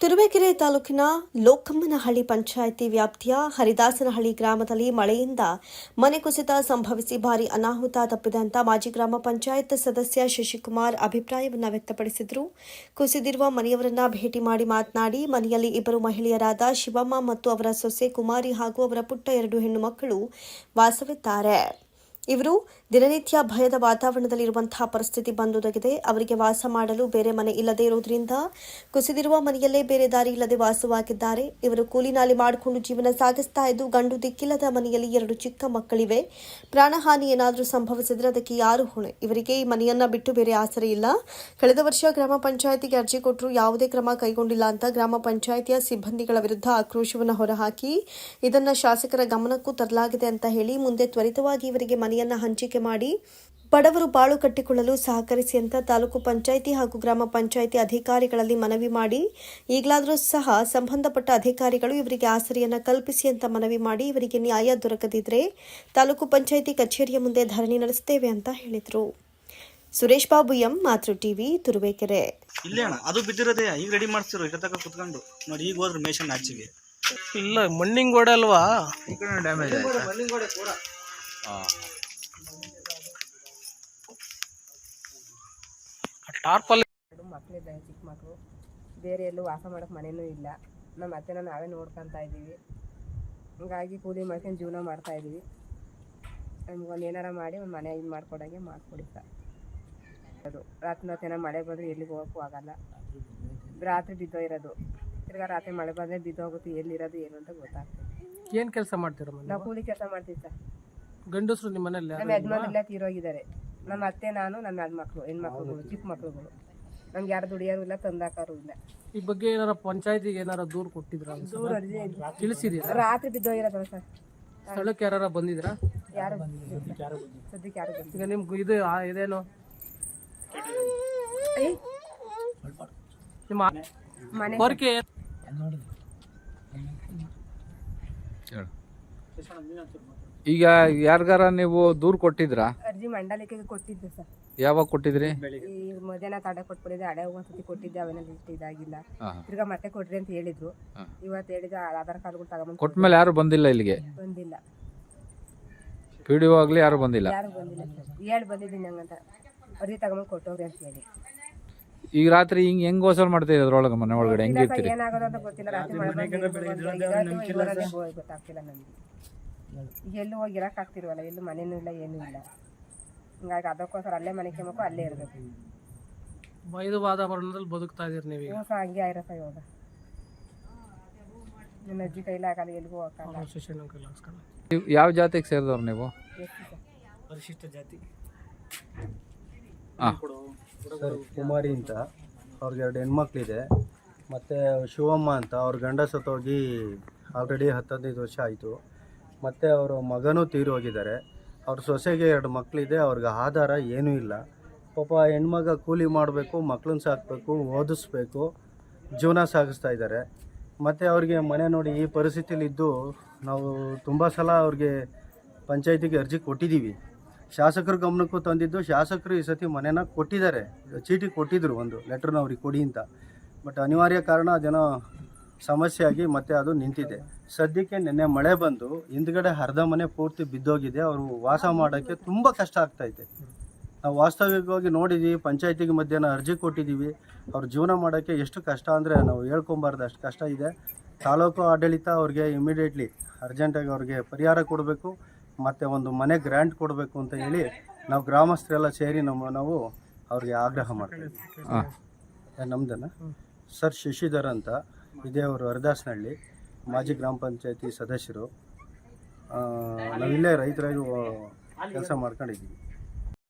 ತುರುವೇಕೆರೆ ತಾಲೂಕಿನ ಲೋಕಮ್ಮನಹಳ್ಳಿ ಪಂಚಾಯಿತಿ ವ್ಯಾಪ್ತಿಯ ಹರಿದಾಸನಹಳ್ಳಿ ಗ್ರಾಮದಲ್ಲಿ ಮಳೆಯಿಂದ ಮನೆ ಕುಸಿತ ಸಂಭವಿಸಿ ಭಾರಿ ಅನಾಹುತ ತಪ್ಪಿದಂತ ಮಾಜಿ ಗ್ರಾಮ ಪಂಚಾಯತ್ ಸದಸ್ಯ ಶಶಿಕುಮಾರ್ ಅಭಿಪ್ರಾಯವನ್ನು ವ್ಯಕ್ತಪಡಿಸಿದರು. ಕುಸಿದಿರುವ ಮನೆಯವರನ್ನ ಭೇಟಿ ಮಾಡಿ ಮಾತನಾಡಿ, ಮನೆಯಲ್ಲಿ ಇಬ್ಬರು ಮಹಿಳೆಯರಾದ ಶಿವಮ್ಮ ಮತ್ತು ಅವರ ಸೊಸೆ ಕುಮಾರಿ ಹಾಗೂ ಅವರ ಪುಟ್ಟ ಎರಡು ಹೆಣ್ಣು ಮಕ್ಕಳು ವಾಸವಿದ್ದಾರೆ. ಇವರು ದಿನನಿತ್ಯ ಭಯದ ವಾತಾವರಣದಲ್ಲಿರುವಂತಹ ಪರಿಸ್ಥಿತಿ ಬಂದೊದಗಿದೆ. ಅವರಿಗೆ ವಾಸ ಮಾಡಲು ಬೇರೆ ಮನೆ ಇಲ್ಲದೆ ಇರುವುದರಿಂದ ಕುಸಿದಿರುವ ಮನೆಯಲ್ಲೇ ಬೇರೆ ದಾರಿ ಇಲ್ಲದೆ ವಾಸವಾಗಿದ್ದಾರೆ. ಇವರು ಕೂಲಿನಾಲಿ ಮಾಡಿಕೊಂಡು ಜೀವನ ಸಾಗಿಸ್ತಾ ಇದ್ದು ಗಂಡು ದಿಕ್ಕಿಲ್ಲದ ಮನೆಯಲ್ಲಿ ಎರಡು ಚಿಕ್ಕ ಮಕ್ಕಳಿವೆ. ಪ್ರಾಣಹಾನಿ ಏನಾದರೂ ಸಂಭವಿಸಿದ್ರೆ ಅದಕ್ಕೆ ಯಾರು ಹೊಣೆ? ಇವರಿಗೆ ಈ ಮನೆಯನ್ನ ಬಿಟ್ಟು ಬೇರೆ ಆಸರೆ ಇಲ್ಲ. ಕಳೆದ ವರ್ಷ ಗ್ರಾಮ ಪಂಚಾಯಿತಿಗೆ ಅರ್ಜಿ ಕೊಟ್ಟರು ಯಾವುದೇ ಕ್ರಮ ಕೈಗೊಂಡಿಲ್ಲ ಅಂತ ಗ್ರಾಮ ಪಂಚಾಯತಿಯ ಸಿಬ್ಬಂದಿಗಳ ವಿರುದ್ಧ ಆಕ್ರೋಶವನ್ನು ಹೊರಹಾಕಿ ಇದನ್ನು ಶಾಸಕರ ಗಮನಕ್ಕೂ ತರಲಾಗಿದೆ ಅಂತ ಹೇಳಿ ಮುಂದೆ ತ್ವರಿತವಾಗಿ ಇವರಿಗೆ ಮನೆಯನ್ನ ಹಂಚಿಕೆ ಮಾಡಿ ಬಡವರು ಬಾಳು ಕಟ್ಟಿಕೊಳ್ಳಲು ಸಹಕರಿಸಿ ಅಂತ ತಾಲೂಕು ಪಂಚಾಯಿತಿ ಹಾಗೂ ಗ್ರಾಮ ಪಂಚಾಯಿತಿ ಅಧಿಕಾರಿಗಳಲ್ಲಿ ಮನವಿ ಮಾಡಿ ಈಗಲಾದರೂ ಸಹ ಸಂಬಂಧಪಟ್ಟ ಅಧಿಕಾರಿಗಳು ಇವರಿಗೆ ಆಸರೆಯನ್ನ ಕಲ್ಪಿಸಿ ಅಂತ ಮನವಿ ಮಾಡಿ ಇವರಿಗೆ ನ್ಯಾಯ ದೊರಕದಿದ್ರೆ ತಾಲೂಕು ಪಂಚಾಯಿತಿ ಕಚೇರಿಯ ಮುಂದೆ ಧರಣಿ ನಡೆಸುತ್ತೇವೆ ಅಂತ ಹೇಳಿದರು. Suresh Babu M Matru TV Turuvekere. ಇಲ್ಲ ಅಣ್ಣ ಅದು ಬಿದ್ದಿರೋದೇ ಈಗ ರೆಡಿ ಮಾಡ್ತಿರೋ ಈಗ ತಕ ಕುತ್ಕೊಂಡು. ನೋಡಿ ಈಗ ಹೋದ್ರೆ ಮೇಷನ್ ಆಚೆಗೆ. ಇಲ್ಲ ಮಣ್ಣಿನ ಗೋಡೆ ಅಲ್ವಾ? ಟಾರ್ಪಲ್ ಮಕ್ಕಳಿದ್ದಾರೆ ಚಿಕ್ಕ ಮಕ್ಕಳು ಬೇರೆ ಎಲ್ಲೂ ವಾಸ ಮಾಡೋಕೆ ಮನೆಯೂ ಇಲ್ಲ. ನಮ್ಮ ಅತ್ತೆನ ನಾವೇ ನೋಡ್ಕೊತಾ ಇದ್ದೀವಿ. ಹಂಗಾಗಿ ಕೂಲಿ ಮಾಡ್ಕೊಂಡು ಜೀವನ ಮಾಡ್ತಾ ಇದ್ದೀವಿ. ನಮ್ಗೊಂದು ಏನಾರ ಮಾಡಿ ಒಂದು ಮನೆ ಇದು ಮಾಡ್ಕೊಡಂಗೆ ಮಾಡಿಕೊಡಿ ಸರ್. ಅದು ರಾತ್ರಿ ಹೊತ್ತೇನೋ ಮಳೆ ಬಂದರೆ ಎಲ್ಲಿಗೆ ಹೋಗೋಕ್ಕೂ ಆಗಲ್ಲ. ರಾತ್ರಿ ಬಿದ್ದೋಗಿರೋದು ತಿರ್ಗಾ ರಾತ್ರಿ ಮಳೆ ಬಂದರೆ ಬಿದ್ದೋಗುತ್ತೆ ಎಲ್ಲಿರೋದು ಏನು ಅಂತ ಗೊತ್ತಾಗ್ತದೆ. ಏನು ಕೆಲಸ ಮಾಡ್ತೀರ ನಾವು ಕೂಲಿ ಕೆಲಸ ಮಾಡ್ತೀವಿ ಸರ್. ಗಂಡಸರು ನಿಮ್ಮ ಮನೆಯಲ್ಲಿ ನಮ್ಮ ಯಜಮಾನ್ರೆಲ್ಲ ತೀರೋಗಿದ್ದಾರೆ. ನಮ್ಮ ಅತ್ತೆ ನಾನು ನಮ್ಮ ಹೆಣ್ಮಕ್ಳು ಹೆಣ್ಮಕ್ಳುಗಳು ಚಿಕ್ಕ ಮಕ್ಳುಗಳು. ನಮ್ಗೆ ಯಾರು ದುಡಿಯೋರು ಇಲ್ಲ ತಂದಾಕಾರು ಇಲ್ಲ. ಈ ಬಗ್ಗೆ ಏನಾರ ಪಂಚಾಯತಿಗೆ ಏನಾರ ದೂರು ಕೊಟ್ಟಿದ್ರ ದೂರ ಅರ್ಜಿ. ತಿಳಿಸಿದೀರಾ ರಾತ್ರಿ ಬಿದ್ದೋಗಿರೋದಲ್ಲ ಸರ್ ಸ್ಥಳಕ್ಕೆ ಯಾರ ಬಂದಿದ್ರಾ? ಯಾರು ಸದ್ಯಕ್ಕೆ ಯಾರು ಬಂದಿಲ್ಲ. ಈಗ ನಿಮ್ಗೆ ಇದು ಆ, ಇದೇನು? ನಿಮ್ಮ ಮನೆ. ಕೋರಿಕೆ ಏನ್- ಈಗ ಯಾರಿಗಾರ ನೀವು ದೂರು ಕೊಟ್ಟಿದ್ರಾ? ಅರ್ಜಿ ಮಂಡಲಕ್ಕೆ ಕೊಟ್ಟಿದ್ದೆ ಸರ್. ಯಾವಾಗ ಕೊಟ್ಟಿದ್ರಿ? ಈ ಮಧ್ಯಾಹ್ನ ತಡೆ ಕೊಟ್ಬಿಟ್ಟಿದ್ದೆ ಹಳೆ ಒಂದ್ಸತಿ ಕೊಟ್ಟಿದ್ದೆ ಅವೆಲ್ಲ ಲಿಸ್ಟ್ ಇದಾಗಿಲ್ಲ. ತಿರ್ಗಾ ಮತ್ತೆ ಕೊಡ್ರಿ ಅಂತ ಹೇಳಿದ್ರು. ಇವತ್ತು ಹೇಳಿದ ಆಧಾರ್ ಕಾರ್ಡ್ಗಳು ಕೊಟ್ಟ ಮೇಲೆ ಯಾರು ಬಂದಿಲ್ಲ ಇಲ್ಲಿಗೆ? ಬಂದಿಲ್ಲ. ಪಿ ಡಿ ಆಗ್ಲಿ ಯಾರು ಬಂದಿಲ್ಲ? ಯಾರು ಬಂದಿಲ್ಲ ಸರ್. ಹೇಳಿ ಬಂದಿದ್ದೀನಿ ಹಂಗಂತ ಅರ್ಜಿ ತಗೊಂಡ್ ಕೊಟ್ಟೋಗ್ರಿ ಅಂತ ಹೇಳಿ. ಈಗ ರಾತ್ರಿ ಹಿಂಗ್ ಹೆಂಗ್ ಗೋಸಲ್ ಮಾಡ್ತೀವಿ ಅದ್ರೊಳಗೆ ಮನೆ ಒಳಗಡೆ? ಹೆಂಗ್ ಇರ್ತೀರಿ? ಏನಾಗೋದು ಅಂತ ಗೊತ್ತಿಲ್ಲ. ರಾತ್ರಿ ಮಳೆ ಗೊತ್ತಾಗ್ತಿಲ್ಲ ನಮ್ಗೆ. ಎಲ್ಲೂ ಹೋಗಿ ಇರಕ್ ಆಗ್ತಿರ್ವಲ್ಲ ಎಲ್ಲೂ ಮನೇನೂ ಇಲ್ಲ ಏನೂ ಇಲ್ಲ. ಹಿಂಗಾಗಿ ಅದಕ್ಕೋಸ್ಕರ ಅಲ್ಲೇ ಮನೆ ಕೆಮ್ಮಕ್ಕು ಅಲ್ಲೇ ಇರಬೇಕು. ಬೈದು ವಾತಾವರಣದಲ್ಲಿ ಬದುಕ್ತಾ ಇದೀರಿ ನೀವು ಇವಾಗ ಸಹ ಹಂಗೆ ಆಗಿರಪ್ಪ ಇವಾಗ. ನಿನ್ನ ಅಜ್ಜಿ ಕೈಲಿ ಆಗಲ್ಲ ಎಲ್ಲಿಗೂ ಹೋಗಲ್ಲ ಯಾವ ಜಾತಿಗೆ ಸೇರಿದವ್ರು ನೀವು? ಪರಿಶಿಷ್ಟ ಜಾತಿ. ಹಾ ಸರ್ ಕುಮಾರಿ ಅಂತ. ಅವ್ರಿಗೆ ಎರಡು ಹೆಣ್ಮಕ್ಳಿದೆ. ಮತ್ತು ಶಿವಮ್ಮ ಅಂತ ಅವ್ರ ಗಂಡ ಸತ್ತೋಗಿ ಆಲ್ರೆಡಿ ಹತ್ತು ಹದಿನೈದು ವರ್ಷ ಆಯಿತು. ಮತ್ತು ಅವರ ಮಗನೂ ತೀರೋಗಿದ್ದಾರೆ ಅವ್ರ ಸೊಸೆಗೆ ಎರಡು ಮಕ್ಕಳಿದೆ ಅವ್ರಿಗೆ ಆಧಾರ ಏನೂ ಇಲ್ಲ. ಪಾಪ ಹೆಣ್ಮಗ ಕೂಲಿ ಮಾಡಬೇಕು ಮಕ್ಕಳನ್ನ ಸಾಕಬೇಕು, ಓದಿಸ್ಬೇಕು, ಜೀವನ ಸಾಗಿಸ್ತಾ ಇದ್ದಾರೆ. ಮತ್ತು ಅವ್ರಿಗೆ ಮನೆ ನೋಡಿ ಈ ಪರಿಸ್ಥಿತಿಲಿದ್ದು ನಾವು ತುಂಬ ಸಲ ಅವ್ರಿಗೆ ಪಂಚಾಯತಿಗೆ ಅರ್ಜಿ ಕೊಟ್ಟಿದ್ದೀವಿ. ಶಾಸಕರ ಗಮನಕ್ಕೂ ತಂದಿದ್ದು, ಶಾಸಕರು ಈ ಸತಿ ಮನೆನ ಕೊಟ್ಟಿದ್ದಾರೆ. ಚೀಟಿ ಕೊಟ್ಟಿದ್ದರು ಒಂದು ಲೆಟ್ರನ್ನ ಅವ್ರಿಗೆ ಕೊಡಿ ಅಂತ. ಬಟ್ ಅನಿವಾರ್ಯ ಕಾರಣ ಅದೇನೋ ಸಮಸ್ಯೆ ಆಗಿ ಮತ್ತೆ ಅದು ನಿಂತಿದೆ. ಸದ್ಯಕ್ಕೆ ನಿನ್ನೆ ಮಳೆ ಬಂದು ಹಿಂದ್ಗಡೆ ಅರ್ಧ ಮನೆ ಪೂರ್ತಿ ಬಿದ್ದೋಗಿದೆ. ಅವರು ವಾಸ ಮಾಡೋಕ್ಕೆ ತುಂಬ ಕಷ್ಟ ಆಗ್ತೈತೆ ನಾವು ವಾಸ್ತವಿಕವಾಗಿ ನೋಡಿದ್ದೀವಿ ಪಂಚಾಯತಿಗೆ ಮಧ್ಯಾಹ್ನ ಅರ್ಜಿ ಕೊಟ್ಟಿದ್ದೀವಿ ಅವ್ರ ಜೀವನ ಮಾಡೋಕ್ಕೆ ಎಷ್ಟು ಕಷ್ಟ ಅಂದರೆ ನಾವು ಹೇಳ್ಕೊಬಾರ್ದು ಅಷ್ಟು ಕಷ್ಟ ಇದೆ. ತಾಲೂಕು ಆಡಳಿತ ಅವ್ರಿಗೆ ಇಮಿಡಿಯೇಟ್ಲಿ ಅರ್ಜೆಂಟಾಗಿ ಅವ್ರಿಗೆ ಪರಿಹಾರ ಕೊಡಬೇಕು ಮತ್ತು ಒಂದು ಮನೆ ಗ್ರ್ಯಾಂಟ್ ಕೊಡಬೇಕು ಅಂತ ಹೇಳಿ ನಾವು ಗ್ರಾಮಸ್ಥರೆಲ್ಲ ಸೇರಿ ನಮ್ಮ ನಾವು ಅವ್ರಿಗೆ ಆಗ್ರಹ ಮಾಡ್ತೀವಿ ಹಾ. ನಮ್ದನ್ನ ಸರ್ ಶಶಿಧರ್ ಅಂತ. ಇದೇ ಅವರು ಹರಿದಾಸನಹಳ್ಳಿ ಮಾಜಿ ಗ್ರಾಮ ಪಂಚಾಯತಿ ಸದಸ್ಯರು. ನಾವಿಲ್ಲೇ ರೈತರಾಗಿ ಕೆಲಸ ಮಾಡ್ಕೊಂಡಿದ್ದೀವಿ.